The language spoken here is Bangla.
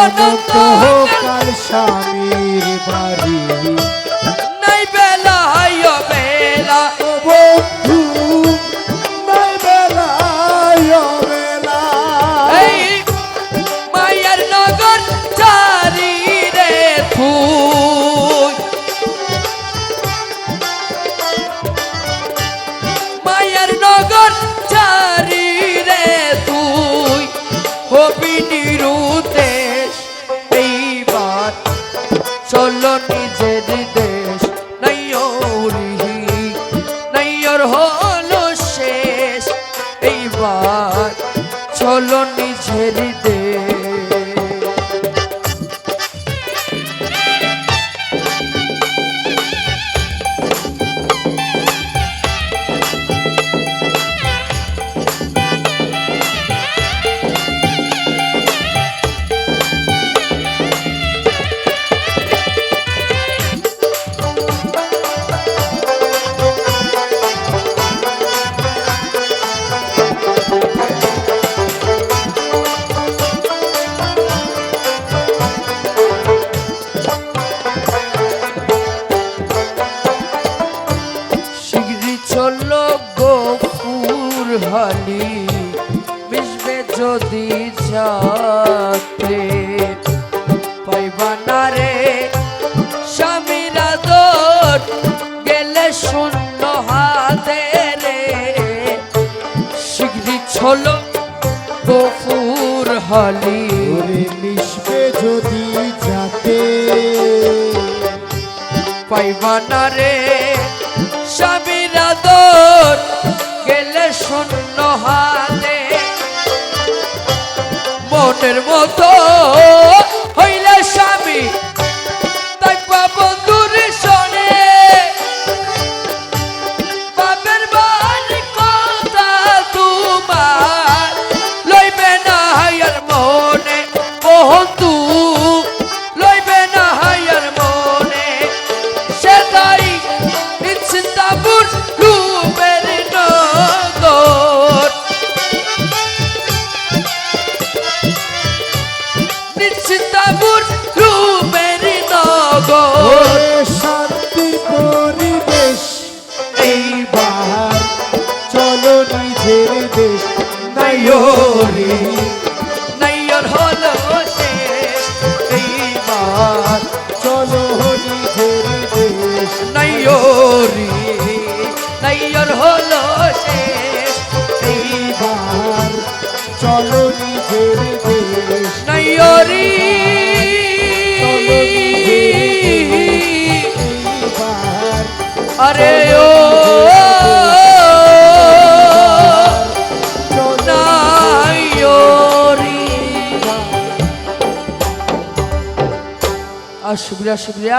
অনন্ত হোক স্বামীর বছর হলো শেষ। এইবার চলো নিজেরই হলি বিশ্বে যদি যাত্রে পাইবানা রে স্বামীরা দোট গেলে শূন্য হাতে রে। শিগরি ছল গফুর হলি। বিশ্বে যদি যাতে। পাইবানা রে স্বামী মতের মতো হইলে স্বামী সে নয়রি নয়র হলো সে। এইবার চলো হরি ঘুরি দেশ। নয়রি নয়র হলো সে। এইবার চলো নিজের আরে আর শুক্রিয়া শুক্রিয়া।